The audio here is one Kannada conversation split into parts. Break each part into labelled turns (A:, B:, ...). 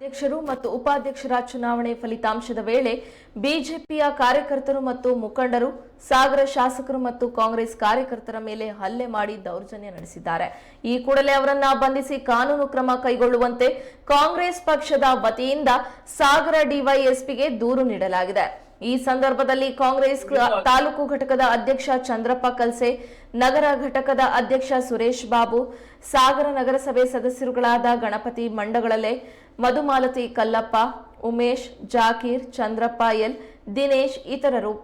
A: ಅಧ್ಯಕ್ಷರು ಮತ್ತು ಉಪಾಧ್ಯಕ್ಷರ ಚುನಾವಣೆ ಫಲಿತಾಂಶದ ವೇಳೆ ಬಿಜೆಪಿಯ ಕಾರ್ಯಕರ್ತರು ಮತ್ತು ಮುಖಂಡರು, ಸಾಗರ ಶಾಸಕರು ಮತ್ತು ಕಾಂಗ್ರೆಸ್ ಕಾರ್ಯಕರ್ತರ ಮೇಲೆ ಹಲ್ಲೆ ಮಾಡಿ ದೌರ್ಜನ್ಯ ನಡೆಸಿದ್ದಾರೆ. ಈ ಕೂಡಲೇ ಅವರನ್ನ ಬಂಧಿಸಿ ಕಾನೂನು ಕ್ರಮ ಕೈಗೊಳ್ಳುವಂತೆ ಕಾಂಗ್ರೆಸ್ ಪಕ್ಷದ ವತಿಯಿಂದ ಸಾಗರ ಡಿವೈಎಸ್ಪಿಗೆ ದೂರು ನೀಡಲಾಗಿದೆ. ಈ ಸಂದರ್ಭದಲ್ಲಿ ಕಾಂಗ್ರೆಸ್ ತಾಲೂಕು ಘಟಕದ ಅಧ್ಯಕ್ಷ ಚಂದ್ರಪ್ಪ ಕಲ್ಸೆ, ನಗರ ಘಟಕದ ಅಧ್ಯಕ್ಷ ಸುರೇಶ್ ಬಾಬು, ಸಾಗರ ನಗರಸಭೆ ಸದಸ್ಯರುಗಳಾದ ಗಣಪತಿ ಮಂಡಗಳಲೆ ಮಧುಮಾಲತಿ ಕಲ್ಲಪ್ಪ, ಉಮೇಶ್, ಜಾಕೀರ್, ಚಂದ್ರಪ್ಪ, ಎಲ್, ದಿನೇಶ್ ಇತರರು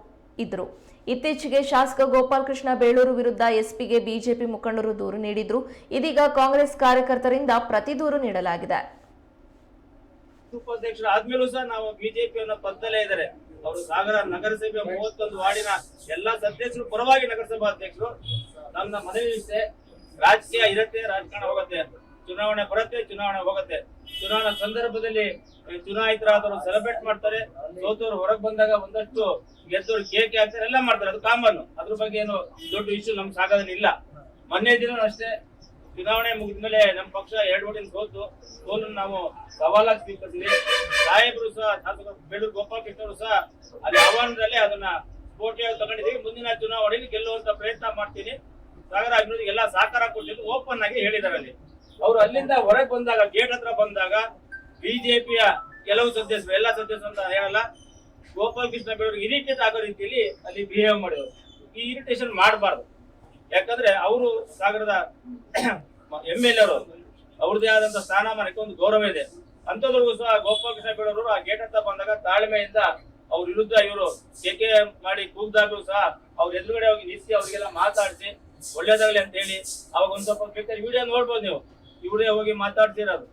A: ಇದ್ದರು. ಇತ್ತೀಚೆಗೆ ಶಾಸಕ ಗೋಪಾಲಕೃಷ್ಣ ಬೇಳೂರು ವಿರುದ್ಧ ಎಸ್ಪಿಗೆ ಬಿಜೆಪಿ ಮುಖಂಡರು ದೂರು ನೀಡಿದ್ರು. ಇದೀಗ ಕಾಂಗ್ರೆಸ್ ಕಾರ್ಯಕರ್ತರಿಂದ ಪ್ರತಿ ದೂರು ನೀಡಲಾಗಿದೆ.
B: ಉಪಾಧ್ಯಕ್ಷರು ಆದ್ಮೇಲೂ ಸಹ ನಾವು ಬಿಜೆಪಿಯನ್ನ ಪಕ್ಕದಲ್ಲೇ ಇದ್ದಾರೆ. ಅವರು ಸಾಗರ ನಗರಸಭೆ ಮೂವತ್ತೊಂದು ವಾರ್ಡಿನ ಎಲ್ಲಾ ಸದಸ್ಯರು ಪರವಾಗಿ ನಗರಸಭಾ ಅಧ್ಯಕ್ಷರು ನಮ್ಮ ಮನವಿ ಇಷ್ಟೇ, ರಾಜಕೀಯ ಇರತ್ತೆ, ರಾಜಕಾರಣ ಹೋಗುತ್ತೆ ಚುನಾವಣೆ ಬರುತ್ತೆ, ಚುನಾವಣೆ ಹೋಗುತ್ತೆ. ಚುನಾವಣಾ ಸಂದರ್ಭದಲ್ಲಿ ಚುನಾಯಿತರಾದವರು ಸೆಲೆಬ್ರೇಟ್ ಮಾಡ್ತಾರೆ. ಸೋತವರು ಹೊರಗೆ ಬಂದಾಗ ಒಂದಷ್ಟು ಗೆದ್ದವರು ಕೇಕ್ ಹಾಕ್ತಾರೆ ಎಲ್ಲ ಮಾಡ್ತಾರೆ. ಅದು ಕಾಮನ್ ಅದ್ರ ಬಗ್ಗೆ ಏನು ದೊಡ್ಡ ಇಶ್ಯೂ ನಮ್ಗೆ ಇಲ್ಲ ಮೊನ್ನೆ ದಿನ ಅಷ್ಟೇ, ಚುನಾವಣೆ ಮುಗಿದ್ಮೇಲೆ ನಮ್ಮ ಪಕ್ಷ ಎರಡು ಓಟಿನ ಸೋತು. ಸೋಲನ್ನು ನಾವು ಸವಾಲಾಗಿ ಸ್ವೀಕರಿಸಿದ್ವಿ. ಸಾಹೇಬರು ಸಹ ಶಾಸಕ ಬೇಡೂರು ಗೋಪಾಲಕೃಷ್ಣರು ಸಹ, ಅಲ್ಲಿ ಆಹ್ವಾನದಲ್ಲಿ ಅದನ್ನ ಸ್ಫೋಟಿಯಾಗಿ ತಗೊಂಡಿದ್ದೀವಿ. ಮುಂದಿನ ಚುನಾವಣೆಗೆ ಗೆಲ್ಲುವಂತ ಪ್ರಯತ್ನ ಮಾಡ್ತೀನಿ. ಸಾಗರ ಅಭಿವೃದ್ಧಿಗೆ ಎಲ್ಲ ಸಹಕಾರ ಕೊಟ್ಟಿದ್ದು ಓಪನ್ ಆಗಿ ಹೇಳಿದ್ದಾರೆ ಅಲ್ಲಿ. ಅವರು ಅಲ್ಲಿಂದ ಹೊರಗೆ ಬಂದಾಗ, ಗೇಟ್ ಹತ್ರ ಬಂದಾಗ ಬಿಜೆಪಿಯ ಕೆಲವು ಸದಸ್ಯರು, ಎಲ್ಲ ಸದಸ್ಯರು ಅಂತ ಹೇಳಲ್ಲ ಗೋಪಾಲಕೃಷ್ಣ ಬೇಡವರು ಇರಿಟೇಟ್ ಆಗೋ ರೀತಿಯಲ್ಲಿ ಅಲ್ಲಿ ಬಿಹೇವ್ ಮಾಡಿದ್ರು. ಈ ಇರಿಟೇಷನ್ ಮಾಡಬಾರ್ದು. ಯಾಕಂದ್ರೆ ಅವರು ಸಾಗರದ ಎಂ ಎಲ್ ಅವರು ಅವ್ರದೇ ಆದಂತ ಸ್ಥಾನಮಾನಕ್ಕೆ ಒಂದು ಗೌರವ ಇದೆ. ಅಂತದ್ರಿಗೂ ಸಹ ಗೋಪಾಲಕೃಷ್ಣ ಬೇಡವರು ಆ ಗೇಟ್ ಹತ್ತ ಬಂದಾಗ ತಾಳ್ಮೆಯಿಂದ ಅವ್ರ ವಿರುದ್ಧ ಇವರು ಕೆಕೆ ಮಾಡಿ ಕೂಗ್ದಾಗ್ಲೂ ಸಹ ಅವ್ರ ಎದುರುಗಡೆ ಹೋಗಿ ನಿಲ್ಲಿಸಿ ಅವ್ರಿಗೆಲ್ಲ ಮಾತಾಡಿಸಿ, ಒಳ್ಳೇದಾಗ್ಲಿ ಅಂತ ಹೇಳಿ ಅವಾಗ ಒಂದ್ ಸ್ವಲ್ಪ ಬೇಕಾದ್ರೆ ವಿಡಿಯೋ ನೋಡ್ಬೋದು ನೀವು. ಇವರೇ ಹೋಗಿ ಮಾತಾಡ್ತಿರೋದು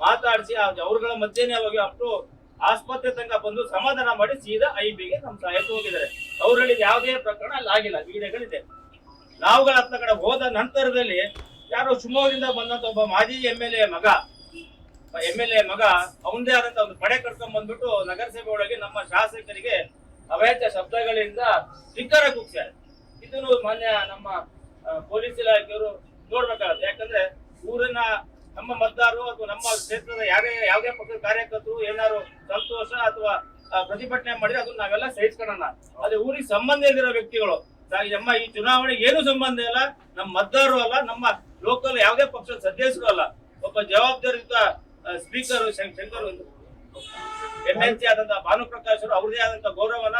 B: ಮಾತಾಡಿಸಿ ಅವ್ರಗಳ ಮಧ್ಯೆನೆ ಹೋಗಿ ಅಷ್ಟು ಆಸ್ಪತ್ರೆ ತನಕ ಬಂದು ಸಮಾಧಾನ ಮಾಡಿ ಸೀದಾ ಐ ಬಿಗೆ ನಮ್ಮ ಸಹಾಯಕ್ಕೆ ಹೋಗಿದ್ದಾರೆ. ಅವರಲ್ಲಿ ಯಾವುದೇ ಪ್ರಕರಣ ಅಲ್ಲಿ ಆಗಿಲ್ಲ, ವಿಡಿಯೋಗಳಿದೆ. ನಾವುಗಳ ಹತ್ತ ಕಡೆ ಹೋದ ನಂತರದಲ್ಲಿ ಯಾರೋ ಶಿವಮೊಗ್ಗದಿಂದ ಬಂದಂತ ಒಬ್ಬ ಮಾಜಿ ಎಂ ಎಲ್ ಎ ಮಗ, ಎಂ ಎಲ್ ಎ ಮಗ, ಅವನದೇ ಆದಂತ ಒಂದು ಪಡೆ ಕರ್ಕೊಂಡ್ ಬಂದ್ಬಿಟ್ಟು ನಗರಸಭೆ ಒಳಗೆ ನಮ್ಮ ಶಾಸಕರಿಗೆ ಅವಾಚ್ಯ ಶಬ್ದಗಳಿಂದ ಧಿಕ್ಕಾರ ಕುಗ್ಸ್ಯಾರ. ಇದನ್ನು ಮಾನ್ಯ ನಮ್ಮ ಪೊಲೀಸ್ ಇಲಾಖೆಯವರು ನೋಡ್ಬೇಕಾಗತ್ತೆ. ಯಾಕಂದ್ರೆ ಊರಿನ ನಮ್ಮ ಮತದಾರರು ಅಥವಾ ನಮ್ಮ ಕ್ಷೇತ್ರದ ಯಾರೇ ಯಾವುದೇ ಪಕ್ಷದ ಕಾರ್ಯಕರ್ತರು ಏನಾದ್ರು ಸಂತೋಷ ಅಥವಾ ಪ್ರತಿಭಟನೆ ಮಾಡಿದ್ರೆ ಅದನ್ನ ನಾವೆಲ್ಲ ಸಹಿಸ್ಕೊಳ್ಳೋಣ. ಅದೇ ಊರಿಗೆ ಸಂಬಂಧ ಇಲ್ಲದಿರೋ ವ್ಯಕ್ತಿಗಳು ನಮ್ಮ ಈ ಚುನಾವಣೆಗೆ ಏನು ಸಂಬಂಧ ಇಲ್ಲ. ನಮ್ಮ ಮತದಾರರು ಅಲ್ಲ, ನಮ್ಮ ಲೋಕಲ್ ಯಾವುದೇ ಪಕ್ಷದ ಸದಸ್ಯರು ಅಲ್ಲ. ಒಬ್ಬ ಜವಾಬ್ದಾರಿಯುತ speaker Shankar M L C ಆದಂತ ಭಾನುಪ್ರಕಾಶ್ ಅವರು ಅವ್ರದೇ ಆದಂತ ಗೌರವನ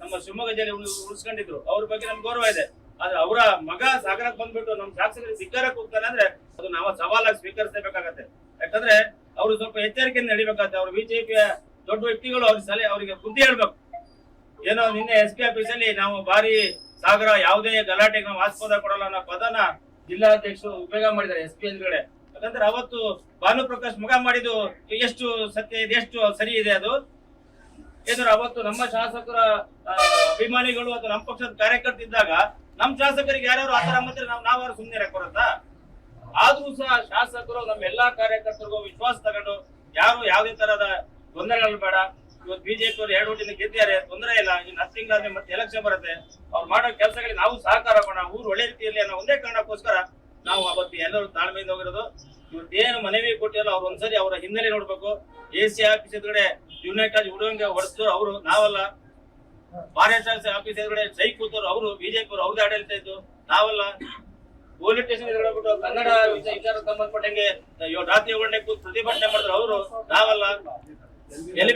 B: ನಮ್ಮ ಶಿವಮೊಗ್ಗ ಜಿಲ್ಲೆ ಉಳಿ- ಉಳಿಸ್ಕೊಂಡಿದ್ರು. ಅವ್ರ ಬಗ್ಗೆ ನಮ್ಗೆ ಗೌರವ ಇದೆ. ಆದ್ರೆ ಅವರ ಮಗ ಸಾಗರಕ್ಕೆ ಬಂದ್ಬಿಟ್ಟು ನಮ್ಮ ಶಾಸಕರಿಗೆ ಸಿಕ್ಕಾರ ಹೋಗ್ತಾನೆ ಅಂದ್ರೆ ಅದು ನಾವು ಸವಾಲಾಗಿ ಸ್ವೀಕರಿಸಬೇಕಾಗತ್ತೆ ಯಾಕಂದ್ರೆ ಅವರು ಸ್ವಲ್ಪ ಎಚ್ಚರಿಕೆಯಿಂದ ನಡಿಬೇಕಾಗತ್ತೆ ಅವ್ರು ಬಿಜೆಪಿಯ ದೊಡ್ಡ ವ್ಯಕ್ತಿಗಳು ಅವ್ರ ಸಲಹೆ ಅವರಿಗೆ ಬುದ್ಧಿ ಹೇಳ್ಬೇಕು. ಏನೋ ನಿನ್ನೆ ಎಸ್ ಪಿ ಆಫೀಸ್ ಅಲ್ಲಿ ನಾವು ಬಾರಿ ಸಾಗರ ಯಾವುದೇ ಗಲಾಟೆ ನಾವು ಆಸ್ಪದ ಕೊಡಲ್ಲ ಅನ್ನೋ ಪದನ ಜಿಲ್ಲಾಧ್ಯಕ್ಷರು ಉಪಯೋಗ ಮಾಡಿದ್ದಾರೆ ಎಸ್ ಪಿ ಎದುರುಗಡೆ. ಯಾಕಂದ್ರೆ ಅವತ್ತು ಭಾನುಪ್ರಕಾಶ್ ಮುಖ ಮಾಡಿದ್ದು ಎಷ್ಟು ಸತ್ಯ ಇದೆ, ಎಷ್ಟು ಸರಿ ಇದೆ ಅದು? ಏನಾದ್ರು ಅವತ್ತು ನಮ್ಮ ಶಾಸಕರ ಅಭಿಮಾನಿಗಳು ಅಥವಾ ನಮ್ಮ ಪಕ್ಷದ ಕಾರ್ಯಕರ್ತ ಇದ್ದಾಗ ನಮ್ಮ ಶಾಸಕರಿಗೆ ಯಾರ್ಯಾರು ಆತರ ಮಾಡಿದ್ರೆ ನಾವು ಸುಮ್ಮನೆ ಕೊಡತ್ತಾ ಆದ್ರೂ ಸಹ ಶಾಸಕರು ನಮ್ಮ ಎಲ್ಲಾ ಕಾರ್ಯಕರ್ತರಿಗೂ ವಿಶ್ವಾಸ ತಗೊಂಡು ಯಾರು ಯಾವುದೇ ತರಹದ ತೊಂದರೆಗಳು ಬೇಡ. ಇವತ್ತು ಬಿಜೆಪಿ ಅವರು ಎರಡು ಓಟಿಂದ ಗೆದ್ದಿದ್ದಾರೆ. ತೊಂದರೆ ಇಲ್ಲ. ಇನ್ನು ಹತ್ತು ತಿಂಗಳಾದ್ರೆ ಮತ್ತೆ ಎಲೆಕ್ಷನ್ ಬರುತ್ತೆ. ಅವ್ರು ಮಾಡೋ ಕೆಲಸಗಳಿಗೆ ನಾವು ಸಹಕಾರ ಕೊಡೋಣ ಊರು ಒಳ್ಳೆ ರೀತಿಯಲ್ಲಿ ಅನ್ನೋ ಒಂದೇ ಕಾರಣಕ್ಕೋಸ್ಕರ ನಾವು ಅವತ್ತು ಎಲ್ಲರೂ ತಾಳ್ಮೆಯಿಂದ ಹೋಗಿರೋದು. ಇವತ್ತೇನು ಮನವಿ ಕೊಟ್ಟಿಲ್ಲ, ಅವ್ರು ಒಂದ್ಸರಿ ಅವರ ಹಿನ್ನೆಲೆ ನೋಡ್ಬೇಕು. ಎ ಸಿ ಆಫೀಸ್ ಎದುರುಗಡೆ ಯುನೈಟೆಡ್ ಉಡುವಂಗೆ ಹೊಡೆದ್ರು ಅವರು, ನಾವಲ್ಲ. ಫಾರೆಸ್ಟ್ ಆಫೀಸ್ ಎದುರುಗಡೆ ಸೈ ಕೂತರು ಅವರು ಬಿಜೆಪಿ ಅವರು ಅವ್ರದ್ದು ಆಡಳಿತ ಇದ್ದು ನಾವಲ್ಲ. ಪೊಲೀಸ್ ಸ್ಟೇಷನ್ ಹೇಳ್ಬಿಟ್ಟು ಕನ್ನಡ ವಿಚಾರ ಸಂಬಂಧಪಟ್ಟಂಗೆ ರಾತ್ರಿ ಪ್ರತಿಭಟನೆ ಮಾಡಿದ್ರು ಅವರು ನಾವಲ್ಲ. ಎಲ್ಲಿ